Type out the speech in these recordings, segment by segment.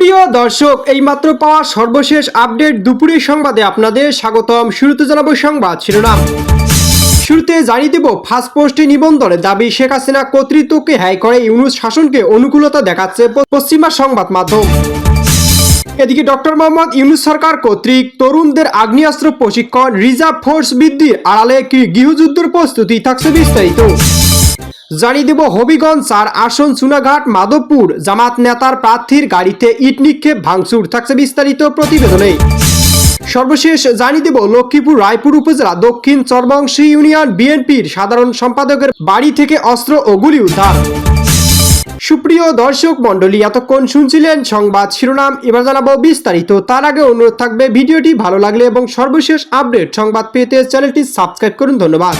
সুপ্রিয় দর্শক, এইমাত্র পাওয়া সর্বশেষ আপডেট দুপুরের সংবাদে আপনাদের স্বাগতম। শুরুতে জানাব সংবাদ শিরোনাম। শুরুতে জানিয়ে দেব ফার্স্ট পোস্টে নিবন্ধনে দাবি শেখ হাসিনা কর্তৃত্বকে হ্যায় করে ইউনুস শাসনকে অনুকূলতা দেখাচ্ছে পশ্চিমা সংবাদ মাধ্যম। এদিকে ডক্টর মোহাম্মদ ইউনুস সরকার কর্তৃক তরুণদের আগ্নেয়াস্ত্র প্রশিক্ষণ, রিজার্ভ ফোর্স বৃদ্ধির আড়ালে গৃহযুদ্ধের প্রস্তুতি থাকছে বিস্তারিত। জানিয়ে দেব হবিগঞ্জ চার আসন সুনাঘাট, মাধবপুর। জামাত নেতার প্রার্থীর গাড়িতে ইট নিক্ষেপ, ভাঙচুর থাকছে বিস্তারিত প্রতিবেদনে। সর্বশেষ জানিয়ে দেব লক্ষ্মীপুর, রায়পুর উপজেলা, দক্ষিণ চরবংশী ইউনিয়ন বিএনপির সাধারণ সম্পাদকের বাড়ি থেকে অস্ত্র ও গুলি উদ্ধার। সুপ্রিয় দর্শক মণ্ডলী, এতক্ষণ শুনছিলেন সংবাদ শিরোনাম। এবার জানাব বিস্তারিত। তার আগে অনুরোধ থাকবে, ভিডিওটি ভালো লাগলে এবং সর্বশেষ আপডেট সংবাদ পেতে চ্যানেলটি সাবস্ক্রাইব করুন। ধন্যবাদ।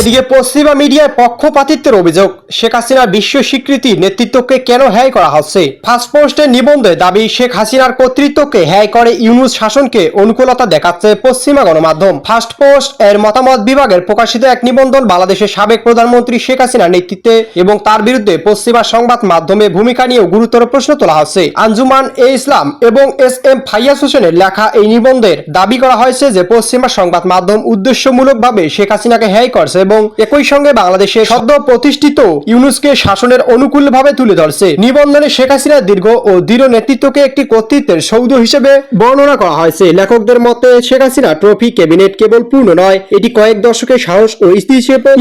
এদিকে পশ্চিমা মিডিয়ায় পক্ষপাতিত্বের অভিযোগ, শেখ হাসিনার বিশ্ব স্বীকৃতি নেতৃত্বকে কেন হ্যায় করা হচ্ছে? ফার্স্ট পোস্টের নিবন্ধে দাবি, শেখ হাসিনার কর্তৃত্বকে হ্যায় করে ইউনুস শাসনকে অনুকূলতা দেখাচ্ছে পশ্চিমা গণমাধ্যম। ফার্স্ট পোস্ট এর মতামত বিভাগের প্রকাশিত এক নিবন্ধন বাংলাদেশের সাবেক প্রধানমন্ত্রী শেখ হাসিনার নেতৃত্বে এবং তার বিরুদ্ধে পশ্চিমা সংবাদ মাধ্যমে ভূমিকা নিয়েও গুরুতর প্রশ্ন তোলা হচ্ছে। আঞ্জুমান এ ইসলাম এবং এস এম ফাইয়াস হোসেনের লেখা এই নিবন্ধের দাবি করা হয়েছে যে পশ্চিমা সংবাদ মাধ্যম উদ্দেশ্যমূলকভাবে শেখ হাসিনাকে হ্যায় করছে এবং একই সঙ্গে বাংলাদেশে সদ্য প্রতিষ্ঠিত ইউনুসকে শাসনের অনুকূলভাবে তুলে ধরছে। নিবন্ধনে শেখ হাসিনার দীর্ঘ ও দৃঢ় নেতৃত্বকে একটি কর্তৃত্বের সৌধ হিসেবে বর্ণনা করা হয়েছে। লেখকদের মতে, শেখ হাসিনা ট্রফি ক্যাবিনেট কেবল পূর্ণ নয়, এটি কয়েক দশকের সাহস ও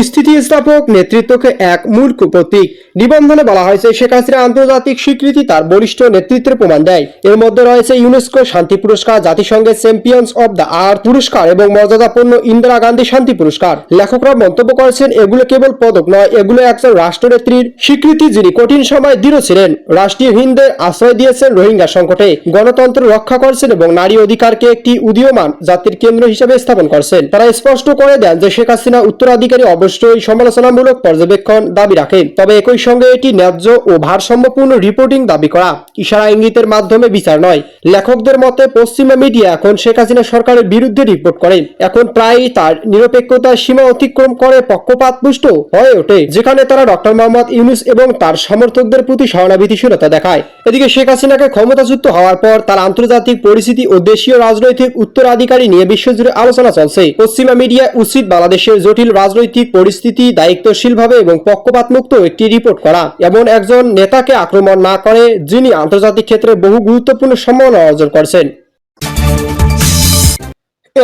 স্থিতিস্থাপক নেতৃত্বকে এক মূল প্রতীক। নিবন্ধনে বলা হয়েছে, শেখ হাসিনা আন্তর্জাতিক স্বীকৃতি তার বলিষ্ঠ নেতৃত্বের প্রমাণ দেয়। এর মধ্যে রয়েছে ইউনেস্কো শান্তি পুরস্কার, জাতিসংঘের চ্যাম্পিয়ন্স অব দ্য আর্থ পুরস্কার এবং মর্যাদাপূর্ণ ইন্দিরা গান্ধী শান্তি পুরস্কার। লেখকরা মন্তব্য করেছেন, এগুলো কেবল পদক নয়, এগুলো একজন রাষ্ট্রনেত্রীর স্বীকৃতি যিনি কঠিন সময় দৃঢ় ছিলেন। রাষ্ট্রীয় হিন্দের আশ্রয় দিয়েছেন রোহিঙ্গা সংকটে। গণতন্ত্র রক্ষা করছেন এবং নারী অধিকারকে একটি উদীয়মান জাতির কেন্দ্র হিসেবে স্থাপন করছেন। তারা স্পষ্ট করে দেন যে শেখ হাসিনা উত্তরাধিকারী অবশ্যই সমালোচনামূলক পর্যবেক্ষণ দাবি রাখেন। তবে একই সঙ্গে এটি ন্যায্য ও ভারসাম্যপূর্ণ রিপোর্টিং দাবি করা। ইশারা ইঙ্গিতের মাধ্যমে বিচার নয়। লেখকদের মতে, পশ্চিমা মিডিয়া এখন শেখ হাসিনা সরকারের বিরুদ্ধে রিপোর্ট করে। এখন প্রায়ই তার নিরপেক্ষতার সীমা অতিক্রম করে পক্ষপাতপুষ্ট হয়ে ওঠে, যেখানে তারা ডক্টর মোহাম্মদ ইউনুস এবং তার সমর্থকদের প্রতি সহানুভূতিশীলতা দেখায়। এদিকে শেখ হাসিনাকে ক্ষমতাচ্যুত হওয়ার পর তার আন্তর্জাতিক পরিস্থিতি ও দেশীয় রাজনৈতিক উত্তরাধিকারী নিয়ে বিশ্বজুড়ে আলোচনা চলছে। পশ্চিমা মিডিয়া উচিত বাংলাদেশের জটিল রাজনৈতিক পরিস্থিতি দায়িত্বশীলভাবে এবং পক্ষপাতমুক্ত একটি রিপোর্ট করা। এমন একজন নেতাকে আক্রমণ না করে, যিনি আন্তর্জাতিক ক্ষেত্রে বহু গুরুত্বপূর্ণ সম্মান অর্জন করছেন।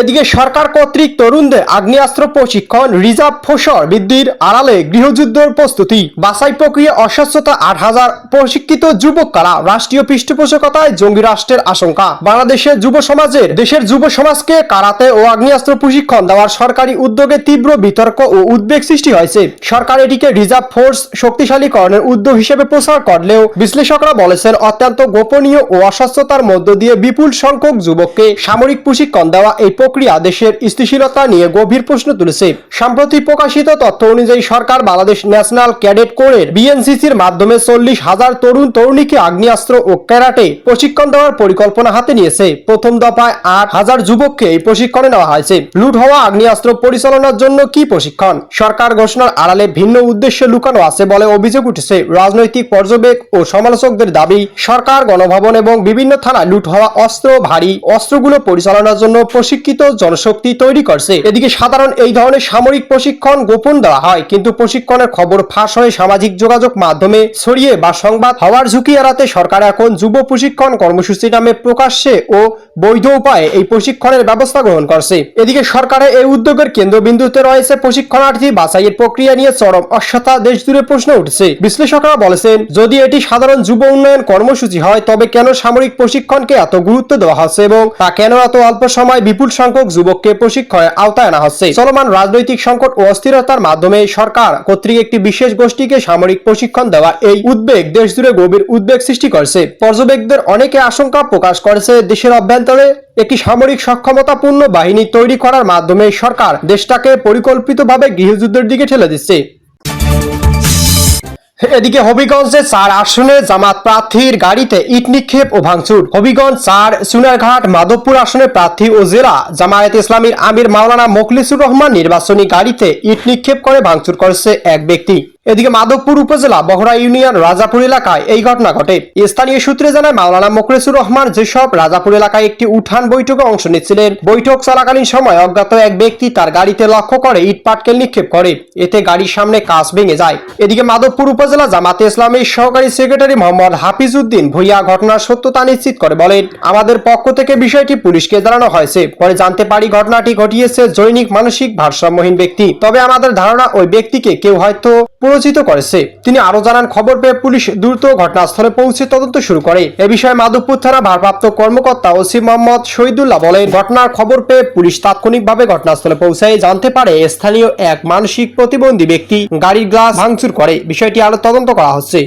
এদিকে সরকার কর্তৃক তরুণদের আগ্নেয়াস্ত্র প্রশিক্ষণ, রিজার্ভ ফোসর বৃদ্ধির আড়ালে গৃহযুদ্ধের প্রস্তুতি, বাছাই প্রক্রিয়া অস্বচ্ছতা আট হাজার প্রশিক্ষিত যুবক কারা, রাষ্ট্রীয় পৃষ্ঠপোষকতায় জঙ্গি রাষ্ট্রের আশঙ্কা, বাংলাদেশের যুব সমাজের, দেশের যুব সমাজকে কারাতে ও আগ্নেয়াস্ত্র প্রশিক্ষণ দেওয়ার সরকারি উদ্যোগে তীব্র বিতর্ক ও উদ্বেগ সৃষ্টি হয়েছে। সরকার এটিকে রিজার্ভ ফোর্স শক্তিশালীকরণের উদ্যোগ হিসেবে প্রচার করলেও বিশ্লেষকরা বলেছেন, অত্যন্ত গোপনীয় ও অস্বচ্ছতার মধ্য দিয়ে বিপুল সংখ্যক যুবককে সামরিক প্রশিক্ষণ দেওয়া এই প্রক্রিয়া দেশের স্থিতিশীলতা নিয়ে গভীর প্রশ্ন তুলেছে। সম্প্রতি প্রকাশিত তথ্য অনুযায়ী সরকার বাংলাদেশ ন্যাশনাল ক্যাডেট কোরের বিএনসিসির মাধ্যমে চল্লিশ হাজার তরুণ তরুণীকে আগ্নেয়াস্ত্র ও ক্যারাটে প্রশিক্ষণ দেওয়ার পরিকল্পনা হাতে নিয়েছে। প্রথম দফায় আট হাজার যুবককে এই প্রশিক্ষণে নেওয়া হয়েছে। লুট হওয়া আগ্নেয়াস্ত্র পরিচালনার জন্য কি প্রশিক্ষণ? সরকার ঘোষণার আড়ালে ভিন্ন উদ্দেশ্যে লুকানো আছে বলে অভিযোগ উঠেছে। রাজনৈতিক পর্যবেক ও সমালোচকদের দাবি, সরকার গণভবন এবং বিভিন্ন থানায় লুট হওয়া অস্ত্র, ভারী অস্ত্রগুলো পরিচালনার জন্য প্রশিক্ষিত জনশক্তি তৈরি করছে। এদিকে সাধারণ এই ধরনের সামরিক প্রশিক্ষণ গোপন দেওয়া হয়, কিন্তু প্রশিক্ষণের খবর ফাঁস হয়ে সামাজিক যোগাযোগ মাধ্যমে ছড়িয়ে বা সংবাদ হওয়ার ঝুঁকি এড়াতে সরকার এখন যুব প্রশিক্ষণ কর্মসূচি নামে প্রকাশ্যে ও বৈধ উপায়ে এই প্রশিক্ষণের ব্যবস্থা গ্রহণ করছে। এদিকে সরকারের এই উদ্যোগের কেন্দ্রবিন্দুতে রয়েছে প্রশিক্ষণার্থী বাছাইয়ের প্রক্রিয়া নিয়ে চরম অস্বতা দেশ জুড়ে প্রশ্ন উঠছে। বিশ্লেষকরা বলেছেন, যদি এটি সাধারণ যুব উন্নয়ন কর্মসূচি হয়, তবে কেন সামরিক প্রশিক্ষণকে এত গুরুত্ব দেওয়া হচ্ছে এবং তা কেন এত অল্প সময় বিপুল সংখ্যক যুবককে প্রশিক্ষণের আওতায় আনা হচ্ছে। চলমান রাজনৈতিক সংকট ও অস্থিরতার মাধ্যমে সরকার কর্তৃক একটি বিশেষ গোষ্ঠীকে সামরিক প্রশিক্ষণ দেওয়া এই উদ্বেগ দেশ জুড়ে গভীর উদ্বেগ সৃষ্টি করছে। পর্যবেক্ষকদের অনেকে আশঙ্কা প্রকাশ করেছে, দেশের অভ্যন্তরে একটি সামরিক সক্ষমতাপূর্ণ বাহিনী তৈরি করার মাধ্যমে সরকার দেশটাকে পরিকল্পিতভাবে গৃহযুদ্ধের দিকে ঠেলে দিচ্ছে। এদিকে হবিগঞ্জে চার আসনে জামাত প্রার্থীর গাড়িতে ইট নিক্ষেপ ও ভাঙচুর। হবিগঞ্জ চার, সুনারঘাট, মাধবপুর আসনে প্রার্থী ও জেলা জামায়াত ইসলামীর আমির মাওলানা মোখলিসুর রহমান নির্বাচনী গাড়িতে ইট নিক্ষেপ করে ভাঙচুর করেছে এক ব্যক্তি। এদিকে মাধবপুর উপজেলা বহরা ইউনিয়ন রাজাপুর এলাকায় এই ঘটনা ঘটে। স্থানীয় সূত্রে জানায়, মাওলানা মোকলেসুর রহমান যেসব রাজাপুর এলাকায় একটি উঠান বৈঠকে অংশ নিচ্ছিলেন, বৈঠক চলাকালীন সময় অজ্ঞাত এক ব্যক্তি তার গাড়িতে লক্ষ্য করে ইট পাটকেল নিক্ষেপ করে। এতে গাড়ির সামনে কাঁচ ভেঙে যায়। এদিকে মাধবপুর উপজেলা জামাতে ইসলামের সহকারী সেক্রেটারি মোহাম্মদ হাফিজ উদ্দিন ভুইয়া ঘটনার সত্যতা নিশ্চিত করে বলেন, আমাদের পক্ষ থেকে বিষয়টি পুলিশকে জানানো হয়েছে। পরে জানতে পারি ঘটনাটি ঘটিয়েছে জৈনিক মানসিক ভারসাম্যহীন ব্যক্তি। তবে আমাদের ধারণা, ওই ব্যক্তিকে কেউ হয়তো প্ররোচিত করেছে তিনি আরও জানান, খবর পেয়ে পুলিশ দ্রুত ঘটনাস্থলে পৌঁছে তদন্ত শুরু করে। এ বিষয়ে মাধবপুর থানা ভারপ্রাপ্ত কর্মকর্তা ওসি মোহাম্মদ শহীদুল্লাহ বলেন, ঘটনার খবর পেয়ে পুলিশ তাৎক্ষণিকভাবে ঘটনাস্থলে পৌঁছায়। জানতে পারে, স্থানীয় এক মানসিক প্রতিবন্ধী ব্যক্তি গাড়ির গ্লাস ভাঙচুর করে। বিষয়টি আরও তদন্ত করা হচ্ছে।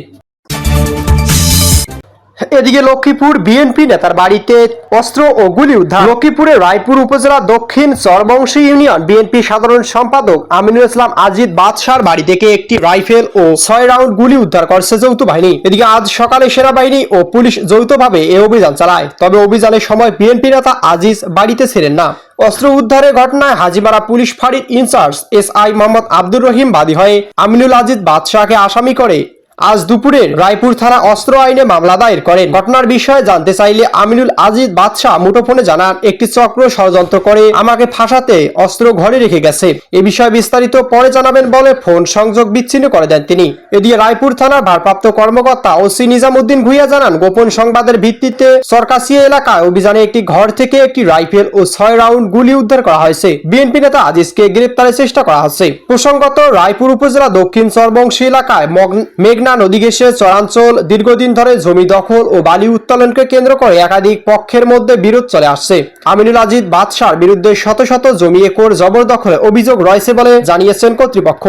এদিকে লক্ষ্মীপুর বিএনপি নেতার বাড়িতে অস্ত্র ও গুলি উদ্ধার। লক্ষ্মীপুরের রায়পুর উপজেলা দক্ষিণ চরবংশী ইউনিয়ন বিএনপি সাধারণ সম্পাদক আমিনুল ইসলাম আজিদ বাদশার বাড়ি থেকে একটি রাইফেল ও ছয় রাউন্ড গুলি উদ্ধার করছে যৌথ বাহিনী। এদিকে আজ সকালে সেনাবাহিনী ও পুলিশ যৌথভাবে এই অভিযান চালায়। তবে অভিযানের সময় বিএনপি নেতা আজিজ বাড়িতে ছিলেন না। অস্ত্র উদ্ধারের ঘটনায় হাজিমারা পুলিশ ফাঁড়ির incharge S I Mohammad Abdur Rahim বাদী হয়ে আমিনুল আজিজ বাদশাহকে আসামি করে আজ দুপুরে রায়পুর থানা অস্ত্র আইনে মামলা দায়ের করেন। ঘটনার বিষয়ে জানতে চাইলে আমিনুল আজিজ বাদশাহ মুঠোফোনে জানান, একটি চক্র ষড়যন্ত্র করে আমাকে ফাঁসাতে অস্ত্র ঘরে রেখে গেছে। এ বিষয়ে বিস্তারিত পরে জানাবেন বলে ফোন সংযোগ বিচ্ছিন্ন করে দেন তিনি। এদিকে রায়পুর থানার ভারপ্রাপ্ত কর্মকর্তা ওসি নিজামুদ্দিন ভুইয়া জানান, গোপন সংবাদের ভিত্তিতে সরকাসিয়া এলাকায় অভিযানে একটি ঘর থেকে একটি রাইফেল ও ছয় রাউন্ড গুলি উদ্ধার করা হয়েছে। বিএনপি নেতা আজিজকে গ্রেপ্তারের চেষ্টা করা হচ্ছে। প্রসঙ্গত, রায়পুর উপজেলা দক্ষিণ চরবংশী এলাকায় মগ- মেঘনা নদী ঘেসে চরাঞ্চল, দীর্ঘদিন ধরে জমি দখল ও বালি উত্তোলনকে কেন্দ্র করে একাধিক পক্ষের মধ্যে বিরোধ চলে আসছে। আমিনুল আজিদ বাদশার বিরুদ্ধে শত শত জমি একর জবরদখলে অভিযোগ রয়েছে বলে জানিয়েছেন কর্তৃপক্ষ।